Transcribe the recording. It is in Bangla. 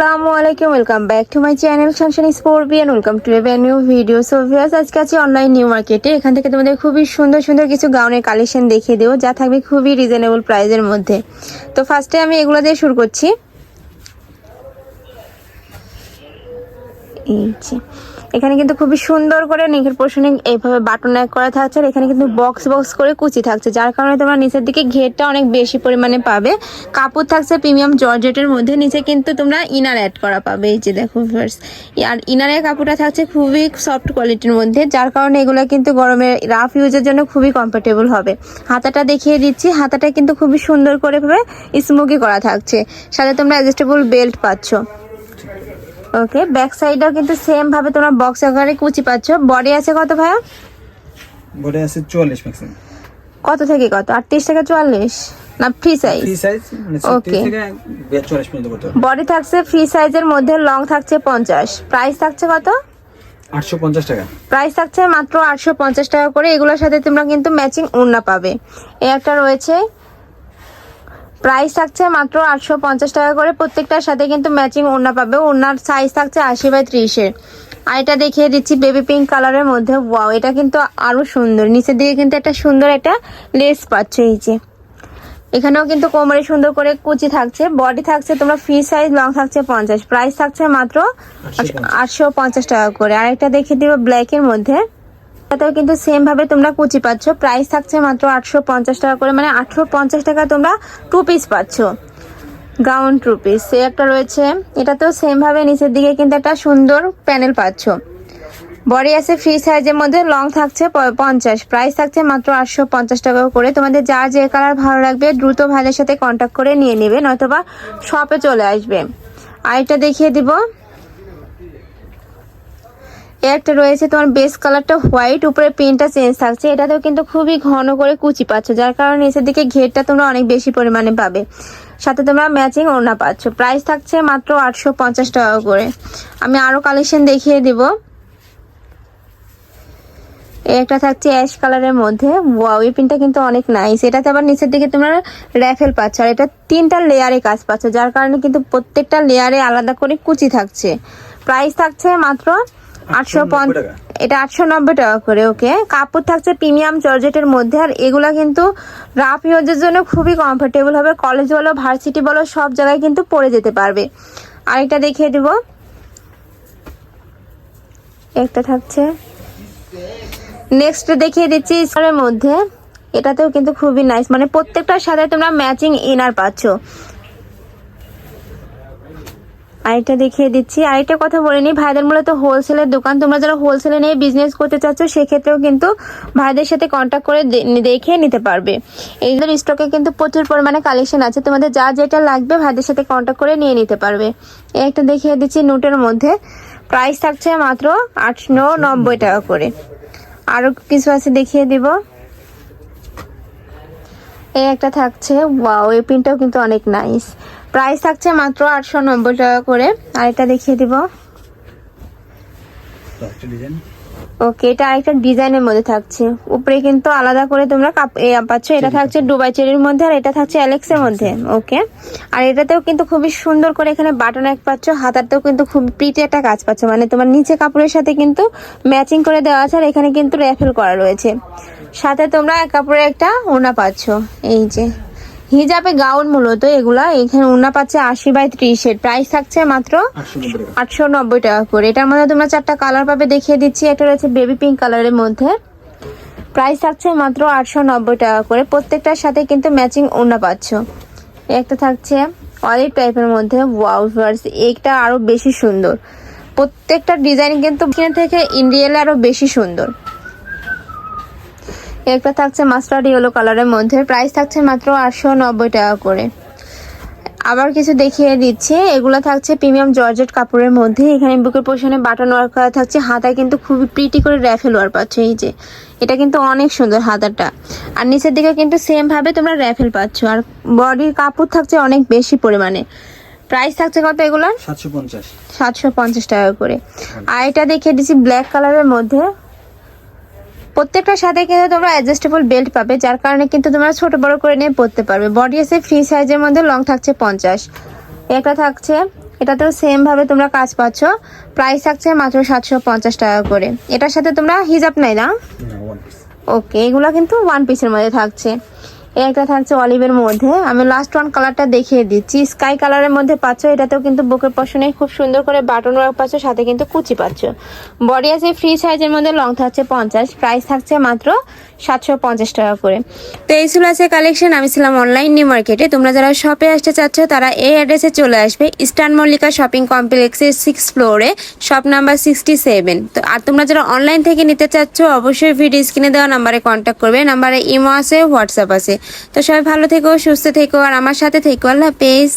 আসসালামু আলাইকুম welcome back to my channel শানশান স্পোর্বিয়ান welcome to a new video so viewers আজকে আছি অনলাইন নিউ মার্কেটে এখান থেকে তোমাদের খুবই সুন্দর সুন্দর কিছু গাউনের কালেকশন দেখিয়ে দেবো, যা থাকবে খুবই রিজনেবল প্রাইসের মধ্যে। তো ফার্স্টে আমি এগুলো দিয়ে শুরু করছি। এই। এখানে কিন্তু খুবই সুন্দর করে নেকের পোর্শনে এইভাবে বাটন এক করা থাকছে আর এখানে কিন্তু বক্স বক্স করে কুচি থাকছে, যার কারণে তোমরা নিচের দিকে ঘেরটা অনেক বেশি পরিমাণে পাবে। কাপড় থাকছে প্রিমিয়াম জর্জেটের মধ্যে, নিচে কিন্তু তোমরা ইনার অ্যাড করা পাবে। এই যে দেখো ফার্স্ট আর ইনারের কাপড়টা থাকছে খুবই সফট কোয়ালিটির মধ্যে, যার কারণে এগুলো কিন্তু গরমে রাফ ইউজের জন্য খুবই কমফোর্টেবল হবে। হাতাটা দেখিয়ে দিচ্ছি, হাতাটা কিন্তু খুবই সুন্দর করে ভাবে স্মোকি করা থাকছে। সাথে তোমরা অ্যাডজাস্টেবল বেল্ট পাচ্ছ। ওকে ব্যাক সাইডেও কিন্তু সেম ভাবে তোমরা বক্স আকারে কুচি পাচ্ছ। বডি আছে কত ভাইয়া? বডি আছে চুয়াল্লিশ ম্যাক্সিমাম কত থেকে কত? আটত্রিশ থেকে চুয়াল্লিশ? না ফ্রি সাইজ ফ্রি সাইজ মানে Okay. 36 থেকে চুয়াল্লিশ পর্যন্ত করতে বডি থাকছে ফ্রি সাইজের মধ্যে লং থাকছে পঞ্চাশ। প্রাইস থাকছে কত? আটশো পঞ্চাশ টাকা। প্রাইস থাকছে মাত্র আটশো পঞ্চাশ টাকা করে। এগুলোর সাথে তোমরা কিন্তু ম্যাচিং ওড়না পাবে। এ একটা রয়েছে প্রাইস থাকছে মাত্র আটশো পঞ্চাশ টাকা করে। প্রত্যেকটার সাথে কিন্তু ম্যাচিং ওড়না পাবে। ওড়নার সাইজ থাকছে আশি বাই ত্রিশের। আর এটা দেখিয়ে দিচ্ছি বেবি পিঙ্ক কালারের মধ্যে। ওয়াও এটা কিন্তু আরও সুন্দর। নিচের দিকে কিন্তু একটা সুন্দর একটা লেস পাচ্ছ এই যে। এখানেও কিন্তু কোমরে সুন্দর করে কুচি থাকছে। বডি থাকছে তোমরা ফ্রি সাইজ লং থাকছে পঞ্চাশ। প্রাইস থাকছে মাত্র আটশো পঞ্চাশ। টাকা করে। আর একটা দেখিয়ে দিব ব্ল্যাকের মধ্যে। এটাতেও কিন্তু সেম ভাবে তোমরা কুচি পাচ্ছ। প্রাইস থাকছে মাত্র আটশো পঞ্চাশ টাকা করে মানে আটশো পঞ্চাশ টাকা তোমরা টু পিস পাচ্ছ। গাউন টু পিস সে একটা রয়েছে। এটাতেও সেম ভাবে নিচের দিকে কিন্তু একটা সুন্দর প্যানেল পাচ্ছ। বডি আছে ফ্রি সাইজের মধ্যে লং থাকছে পঞ্চাশ। প্রাইস থাকছে মাত্র আটশো পঞ্চাশ টাকা করে। তোমাদের যার যে কালার ভালো লাগবে, দ্রুত ভাইদের সাথে কন্ট্যাক্ট করে নিয়ে নেবে, নয়তোবা শপে চলে আসবে। আরেকটা দেখিয়ে দিব। একটা রয়েছে তোমার বেস কালারটা হোয়াইট উপরে প্রিন্টটা চেঞ্জ থাকছে। এটাতেও কিন্তু খুবই ঘন করে কুচি পাচ্ছ, যার কারণে নিচের দিকে ঘেরটা তোমরা অনেক বেশি পরিমাণে পাবে। সাথে তোমরা ম্যাচিং ওড়না পাচ্ছ। প্রাইস থাকছে মাত্র আটশো পঞ্চাশ টাকা করে। আমি আরও কালেকশন দেখিয়ে দিব। একটা থাকছে অ্যাশ কালারের মধ্যে। ওয়াও এই পিনটা কিন্তু অনেক নাইস এটাতে আবার নিচের দিকে তোমরা র্যাফেল পাচ্ছ। আর এটা তিনটা লেয়ারে কাজ পাচ্ছ, যার কারণে কিন্তু প্রত্যেকটা লেয়ারে আলাদা করে কুচি থাকছে। প্রাইস থাকছে মাত্র আটশো 890 টাকা। এটা আটশো নব্বই টাকা করে ওকে কাপড় থাকছে প্রিমিয়াম জর্জেটের মধ্যে আর এগুলা কিন্তু রাফ ইউজের জন্য খুবই কমফোর্টেবল হবে। কলেজ বলো ভার্সিটি বলো সব জায়গায় কিন্তু পরে যেতে পারবে। আরেকটা দেখিয়ে দিব। একটা থাকছে। নেক্সট দেখিয়ে দিচ্ছি মধ্যে। এটাতেও কিন্তু খুবই নাইস মানে প্রত্যেকটার সাথে তোমরা ম্যাচিং ইনার পাচ্ছ। আরেকটা দেখিয়ে দিচ্ছি। আরেকটা কথা বলে নিই, ভাইদের মূলত হোলসেলের দোকান। তোমরা যারা হোলসেলে নিয়ে বিজনেস করতে চাচ্ছ, সেক্ষেত্রেও কিন্তু ভাইদের সাথে কন্ট্যাক্ট করে দেখে নিতে পারবে। এইগুলোর স্টকে কিন্তু প্রচুর পরিমাণে কালেকশন আছে। তোমাদের যা যেটা লাগবে, ভাইদের সাথে কন্ট্যাক্ট করে নিয়ে নিতে পারবে। এই একটা দেখিয়ে দিচ্ছি নোটের মধ্যে। প্রাইস থাকছে মাত্র আটশো নব্বই টাকা করে। আরও কিছু আছে দেখিয়ে দিব। এই একটা থাকছে ওয়াও এই পিনটাও কিন্তু অনেক নাইস প্রাইস থাকছে মাত্র আটশো নব্বই টাকা করে। আর এটা দেখিয়ে দিব। ওকে এটা আরেকটা ডিজাইনের মধ্যে থাকছে। উপরে কিন্তু আলাদা করে তোমরা কাপ এ, পাচ্ছ। এটা থাকছে দুবাই চেরির মধ্যে আর এটা থাকছে অ্যালেক্সের মধ্যে। ওকে আর এটাতেও কিন্তু খুবই সুন্দর করে এখানে বাটন এক পাচ্ছ হাতারতেও কিন্তু খুব প্রিটি একটা কাজ পাচ্ছ। মানে তোমার নিচে কাপড়ের সাথে কিন্তু ম্যাচিং করে দেওয়া আছে আর এখানে কিন্তু র্যাফেল করা রয়েছে। সাথে তোমরা এক কাপড়ে একটা ওনা পাচ্ছ। এই যে হিজাবে গাউন মূলত এগুলা। এখানে ওনা পাচ্ছে আশি বাই ত্রিশের। প্রাইস থাকছে মাত্র আটশো নব্বই টাকা। করে। এটার মধ্যে তোমরা চারটা কালার পাবে। দেখিয়ে দিচ্ছি একটা রয়েছে বেবি পিঙ্ক কালারের মধ্যে। প্রাইস থাকছে মাত্র আটশো নব্বই টাকা করে। প্রত্যেকটার সাথে কিন্তু ম্যাচিং ওড়না পাচ্ছ। একটা থাকছে অলিভ টাইপের মধ্যে। ওয়াও ভার্স এইটা আরও বেশি সুন্দর। প্রত্যেকটা ডিজাইন কিন্তু থেকে ইন্ডিয়ালে আরও বেশি সুন্দর। একটা থাকছে মাস্টার্ড ইয়েলো কালারের মধ্যে। প্রাইস থাকছে মাত্র আটশো নব্বই টাকা করে। আবার কিছু দেখিয়ে দিচ্ছি। এগুলো থাকছে প্রিমিয়াম জর্জেট কাপড়ের মধ্যে। এখানে বুকের পোষণে বাটন ওয়ার্ক করা থাকছে। হাতায় কিন্তু খুবই প্রিটি করে র্যাফেল ওয়ার পাচ্ছ। এই যে এটা কিন্তু অনেক সুন্দর হাতাটা। আর নিচের দিকে কিন্তু সেম ভাবে তোমরা র্যাফেল পাচ্ছ। আর বডির কাপড় থাকছে অনেক বেশি পরিমাণে। প্রাইস থাকছে কত এগুলার? সাতশো পঞ্চাশ। সাতশো পঞ্চাশ টাকা করে। আর এটা দেখিয়ে দিচ্ছি ব্ল্যাক কালারের মধ্যে। প্রত্যেকটার সাথে কিন্তু তোমরা অ্যাডজাস্টেবল বেল্ট পাবে যার কারণে কিন্তু তোমরা ছোট বড় করে নিয়ে পড়তে পারবে। বডি আছে ফ্রি সাইজের মধ্যে লং থাকছে পঞ্চাশ। এটা থাকছে এটাতেও সেম ভাবে তোমরা কাজ পাচ্ছ। প্রাইস থাকছে মাত্র সাতশো পঞ্চাশ টাকা করে। এটার সাথে তোমরা হিজাব নাই না? ওকে এগুলো কিন্তু ওয়ান পিসের মধ্যে থাকছে। এই একটা থাকছে অলিভের মধ্যে। আমি লাস্ট ওয়ান কালারটা দেখিয়ে দিচ্ছি। স্কাই কালারের মধ্যে পাচ্ছ, এটাতেও কিন্তু বুকের পশনে খুব সুন্দর করে বাটন ওয়ার্ক পাচ্ছ, সাথে কিন্তু কুচি পাচ্ছ। বডি আছে ফ্রি সাইজের মধ্যে লং থাকছে পঞ্চাশ প্রাইস থাকছে মাত্র সাতশো পঞ্চাশ টাকা করে। তো এই ছিল আছে কালেকশন আমি ছিলাম অনলাইন নিউ মার্কেটে তোমরা যারা শপে আসতে চাচ্ছ, তারা এই অ্যাড্রেসে চলে আসবে ইস্টার্ন মল্লিকা শপিং কমপ্লেক্সের সিক্স ফ্লোরে শপ নাম্বার সিক্সটি সেভেন তো আর তোমরা যারা অনলাইন থেকে নিতে চাচ্ছ, অবশ্যই ভিডিও স্ক্রিনে দেওয়া নাম্বারে কন্ট্যাক্ট করবে। নাম্বারে ইমো আছে হোয়াটসঅ্যাপ আছে। তো সবাই ভালো থেকো, সুস্থ থেকো, আর আমার সাথে থেকো। আল্লাহ হাফেজ।